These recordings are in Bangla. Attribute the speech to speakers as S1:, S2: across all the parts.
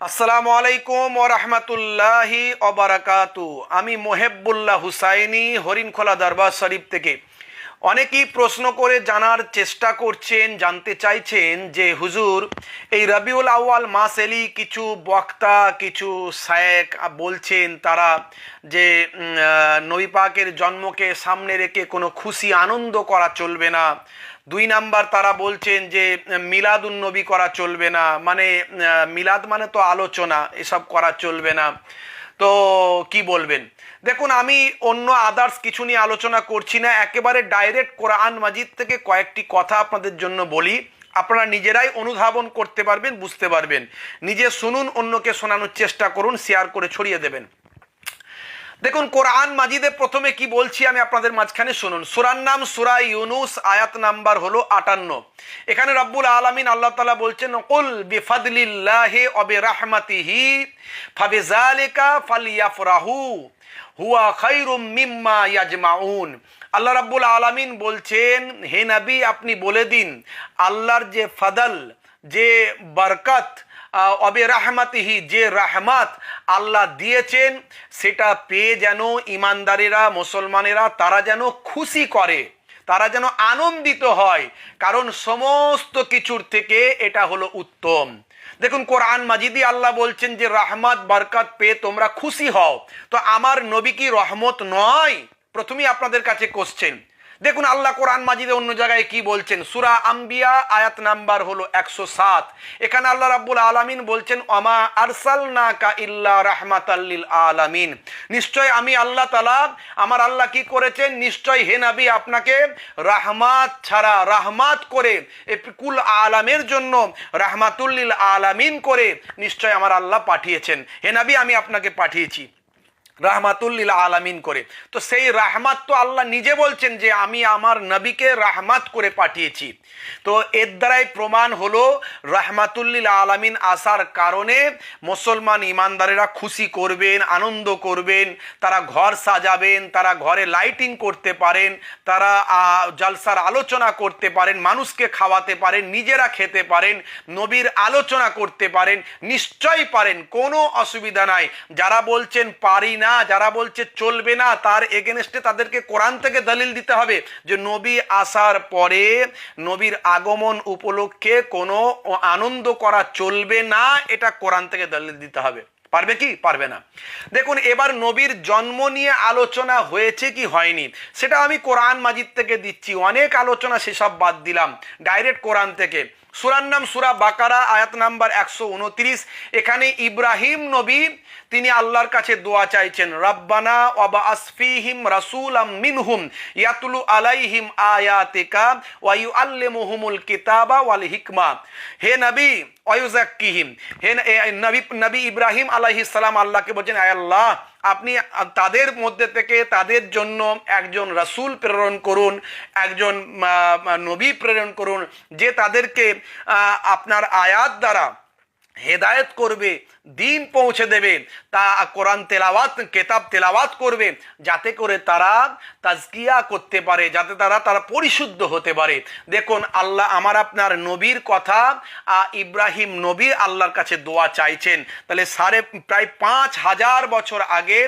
S1: আসসালামু আলাইকুম ও রহমতুল্লাহি অবরাকাতু আমি মোহেবুল্লাহ হুসাইনি হরিণখোলা দরবার শরীফ থেকে। অনেকেই প্রশ্ন করে জানার চেষ্টা করছেন জানতে চাইছেন যে হুজুর এই রবিউল আউয়াল মাস এলি কিছু বক্তা কিছু শায়েক বলছেন তারা যে উম, আহ, নবী পাকের জন্মকে সামনে রেখে কোনো খুশি আনন্দ করা চলবে না। দুই নাম্বার তারা বলছেন যে মিলাদ উন্নবী করা চলবে না। মানে মিলাদ মানে তো আলোচনা এসব করা চলবে না। তো কি বলবেন? দেখুন, আমি অন্য আদার্স কিছু নিয়ে আলোচনা করছি না। একেবারে ডাইরেক্ট কোরআন মাজিদ থেকে কয়েকটি কথা আপনাদের জন্য বলি। আপনারা নিজেরাই অনুধাবন করতে পারবেন, বুঝতে পারবেন। নিজে শুনুন, অন্যকে শোনানোর চেষ্টা করুন শেয়ার করে ছড়িয়ে দেবেন। দেখুন, কোরআন মাজিদে প্রথমে কি বলছি আমি আপনাদের মাঝখানে শুনুন। সুরার নাম সুরা ইউনুস, আয়াত নাম্বার হলো আটান্ন। এখানে রব্বুল আলমিন আল্লাহ তালা বলছেন, কুল বিফাদলিল্লাহি অবে রাহমাতিহি ফাবিজালিকা ফালিয়াফরাহু, হুয়া খাইরুম মিম্মা ইয়াজমাউন। আল্লাহ রাব্বুল আলামিন বলছেন, হে নবী, আপনি বলে দিন, আল্লাহর যে ফাদল, যে বরকত অবে রাহমাতিহি, যে রাহমাত আল্লাহ দিয়েছেন, সেটা পেয়ে যেন ইমানদারেরা, মুসলমানেরা, তারা যেন খুশি করে, তারা যেন আনন্দিত হয়। কারণ সমস্ত কিছুর থেকে এটা হলো উত্তম। দেখুন, কোরআন মাজিদি আল্লাহ বলছেন যে, রাহমাত, বরকত পেয়ে তোমরা খুশি হও। তো আমার নবী কি রহমত নয়? প্রথমেই আপনাদের কাছে কোশ্চেন দেখুন আল্লাহ কোরআন মাজিদে অন্য জায়গায় কি বলছেন? সুরা আম্বিয়া আয়াত নাম্বার হলো একশো সাত। এখানে আল্লাহ রাব্বুল আলামিন বলছেন অমা আরসাল না কা ইল্লা রাহমাতাল্লিল আলামিন। নিশ্চয় আমি আল্লাহ তালা আমার আল্লাহ কি করেছেন? নিশ্চয় হে নবী, আপনাকে রাহমাত ছাড়া, রাহমাত করে কুল আলামের জন্য রাহমাতুল্লিল আলামিন করে নিশ্চয় আমার আল্লাহ পাঠিয়েছেন। হে নবী, আমি আপনাকে পাঠিয়েছি। রাহমাতুল্লিল আলামিন করে। তো সেই রাহমাত তো আল্লাহ নিজে বলছেন যে, আমি আমার নবীকে রাহমাত করে পাঠিয়েছি। তো এর দ্বারাই প্রমাণ হলো রাহমাতুল্লিল আলামিন আসার কারণে মুসলমান ইমানদারেরা খুশি করবেন, আনন্দ করবেন, তারা ঘর সাজাবেন, তারা ঘরে লাইটিং করতে পারেন, তারা জলসার আলোচনা করতে পারেন, মানুষকে খাওয়াতে পারেন, নিজেরা খেতে পারেন, নবীর আলোচনা করতে পারেন, নিশ্চয়ই পারেন, কোনো অসুবিধা নাই। যারা বলছেন পারি না যারা বলছে চলবে না, তার এগেনস্টে তাদেরকে কোরআন থেকে দলিল দিতে হবে যে নবী আসার পরে নবীর আগমন উপলক্ষে কোনো আনন্দ করা চলবে না, এটা কোরআন থেকে দলিল দিতে হবে। পারবে কি? পারবে না। দেখুন, এবার নবীর জন্ম নিয়ে আলোচনা হয়েছে কি হয়নি? সেটা আমি কোরআন মাজিদ থেকে দিচ্ছি। অনেক আলোচনা সেসব বাদ দিলাম। ডাইরেক্ট কোরআন থেকে। সুরার নাম সুরা বাকারা, আয়াত নাম্বার একশো উনত্রিশ। এখানে ইব্রাহিম নবী, তিনি আল্লাহর কাছে দোয়া চাইছেন, রব্বানা ওয়াবা আসফিহিম রাসুল মিনহুম ইয়াতুলু আলাইহিম আয়াতিকা ওয়া ইউআল্লিমুহুমুল কিতাবা ওয়াল হিকমা। হে নবী ওয়ুজাক্কিহিম হে নবী নবী ইব্রাহিম আলাইহিস সালাম আল্লাহকে বলছেন, আয় আল্লাহ আপনি তাদের মধ্যে থেকে তাদের জন্য একজন রাসুল প্রেরণ করুন, একজন নবী প্রেরণ করুন, যে তাদেরকে আপনার আয়াত দ্বারা হেদায়েত করবে, দিন পৌঁছে দেবে, তা কোরআন তেলাওয়াত, কেতাব তেলাওয়াত করবে, যাতে করে তারা তাজকিয়া করতে পারে, যাতে তারা তারা পরিশুদ্ধ হতে পারে। দেখুন, আল্লাহ আমার আপনার নবীর কথা ইব্রাহিম নবী আল্লাহর কাছে দোয়া চাইছেন। তাহলে সাড়ে, প্রায় পাঁচ হাজার বছর আগে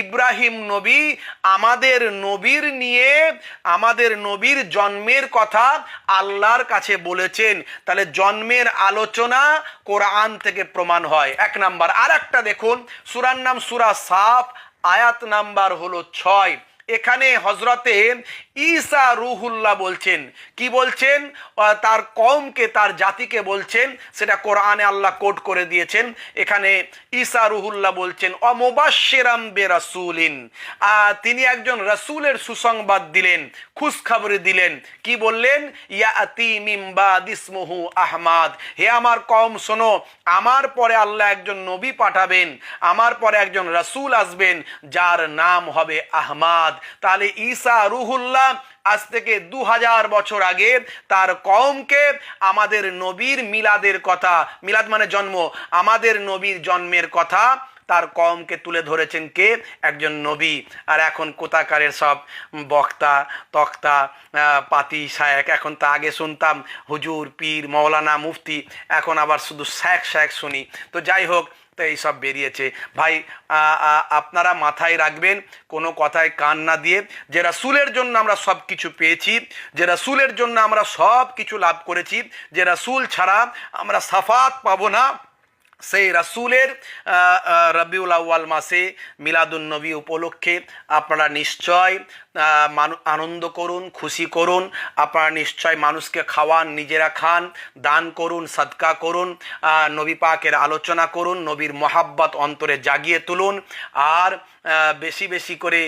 S1: ইব্রাহিম নবী আমাদের নবীর নিয়ে, আমাদের নবীর জন্মের কথা আল্লাহর কাছে বলেছেন। তাহলে জন্মের আলোচনা কোরআন থেকে প্রমাণ হয়। এক নাম্বার আর একটা দেখুন, সুরার নাম সুরা সাফ, আয়াত নাম্বার হলো ছয়। এখানে হজরতে ঈসা রুহুল্লাহ বলছেন। কি বলছেন? তার কমকে তার জাতিকে বলছেন। সেটা কোরআনে আল্লাহ কোট করে দিয়েছেন। এখানে ঈসা রুহুল্লাহ বলছেন অমোবাশেরাম বে রাসুলিন তিনি একজন রাসূলের সুসংবাদ দিলেন, খুশখবরি দিলেন। কি বললেন? ইয়াতি মিম্বা দিসমুহু আহমাদ। হে আমার কম শোনো, আমার পরে আল্লাহ একজন নবী পাঠাবেন, আমার পরে একজন রাসূল আসবেন, যার নাম হবে আহমাদ। তাহলে ঈসা রুহুল্লাহ আজ থেকে দু হাজার বছর আগে তার কমকে আমাদের নবীর মিলাদের কথা, মিলাদ মানে জন্ম, আমাদের নবীর জন্মের কথা তার কমকে তুলে ধরেছেন কে? একজন নবী। আর এখন কোথাকারের সব বক্তা, তক্তা পাতি শায়েক এখন তা আগে শুনতাম হুজুর, পীর মৌলানা মুফতি, এখন আবার শুধু শেখ শেখ শুনি। তো যাই হোক তো এইসব বেরিয়েছে। ভাই আপনারা মাথায় রাখবেন, কোনো কথায় কান না দিয়ে যে রাসুলের জন্য আমরা সব কিছু পেয়েছি, যে রাসুলের জন্য আমরা সব কিছু লাভ করেছি, যে রাসুল ছাড়া আমরা সাফাত পাবো না, সেই রাসুলের রবিউল আউ্য়াল মাসে মিলাদুন নবী উপলক্ষে আপনারা নিশ্চয় আনন্দ করুন, খুশি করুন, আপনারা নিশ্চয় মানুষকে খাওয়ান, নিজেরা খান, দান করুন, সদকা করুন নবী পাকের আলোচনা করুন, নবীর মহাব্বত অন্তরে জাগিয়ে তুলুন, আর বেশি বেশি করে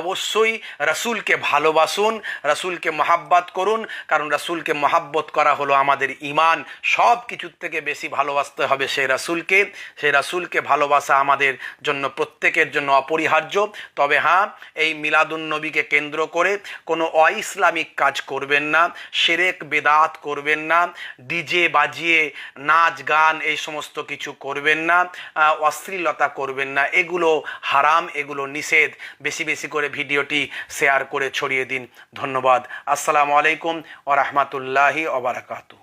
S1: অবশ্যই রাসূলকে ভালোবাসুন, রাসূলকে মহাব্বত করুন, কারণ রাসূলকে মহাব্বত করা হলো আমাদের ইমান সব কিছুর থেকে বেশি ভালোবাসতে হবে সেই রাসূলকে। সেই রাসূলকে ভালোবাসা আমাদের জন্য প্রত্যেকের জন্য অপরিহার্য। তবে হ্যাঁ এই মিলাদুন নবীকে কেন্দ্র করে কোনো অইসলামিক কাজ করবেন না, সেরেক বেদাত করবেন না, ডিজে বাজিয়ে নাচ, গান এই সমস্ত কিছু করবেন না অশ্লীলতা করবেন না। এগুলো হারাম, এগুলো নিষেধ। বেশি বেশি করে ভিডিওটি শেয়ার করে ছড়িয়ে দিন। ধন্যবাদ। আসসালামু আলাইকুম ও রহমতুল্লাহি ওবরাকাতু